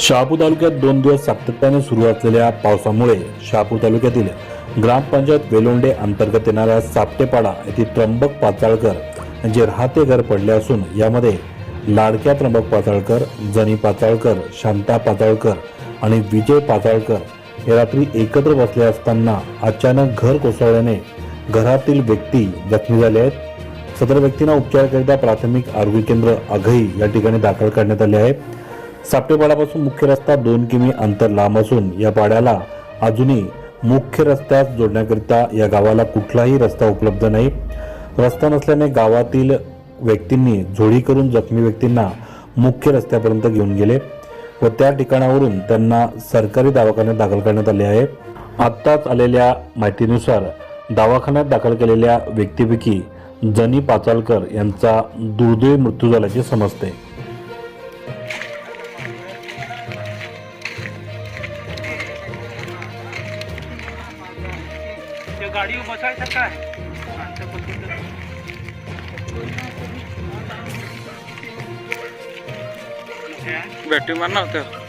शहापूर तालुक्यात दोन दिवस सातत्याने सुरू असलेल्या पावसामुळे शहापूर तालुक्यातील ग्रामपंचायत वेलोंडे अंतर्गत येणाऱ्या सापटेपाडा येथील त्र्यंबक पाचाळकर यांचे राहते घर पडले असून यामध्ये लाडक्या त्र्यंबक पाचाळकर जनी पाचाळकर शांता पाचाळकर आणि विजय पाचाळकर हे रात्री एकत्र बसले असताना अचानक घर कोसळल्याने घरातील व्यक्ती जखमी झाले आहेत. सदर व्यक्तींना उपचाराकरिता प्राथमिक आरोग्य केंद्र आघई या ठिकाणी दाखल करण्यात आले आहे. सापटेपाड्यापासून मुख्य रस्ता दोन किमी अंतर लांब असून या पाड्याला अजूनही मुख्य रस्त्यास जोडण्याकरिता या गावाला कुठलाही रस्ता उपलब्ध नाही. रस्ता नसल्याने गावातील व्यक्तींनी झोळी करून जखमी व्यक्तींना मुख्य रस्त्यापर्यंत घेऊन गेले व त्या ठिकाणावरून त्यांना सरकारी दवाखान्यात दाखल करण्यात आले आहे. आत्ताच आलेल्या माहितीनुसार दवाखान्यात दाखल केलेल्या व्यक्तीपैकी जनी पाचालकर यांचा दुर्दैवी मृत्यू झाल्याचे समजते. त्या गाडीवर बसायचं काय माणसं बसून बॅटरी मारणार ना होतं